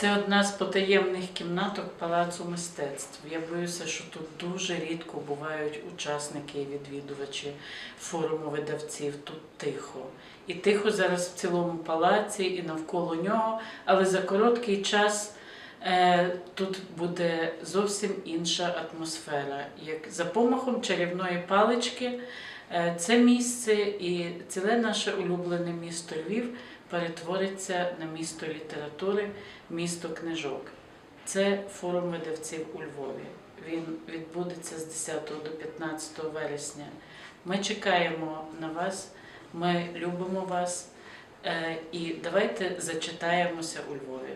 Це одна з потаємних кімнаток Палацу мистецтв. Я боюся, що тут дуже рідко бувають учасники і відвідувачі форуму видавців. Тут тихо. І тихо зараз в цілому палаці і навколо нього, але за короткий час е, тут буде зовсім інша атмосфера. Як за помахом чарівної палички, е, це місце і ціле наше улюблене місто Львів перетвориться на місто літератури, місто книжок. Це форум видавців у Львові. Він відбудеться з 10 до 15 вересня. Ми чекаємо на вас, ми любимо вас. Е, І давайте зачитаємося у Львові.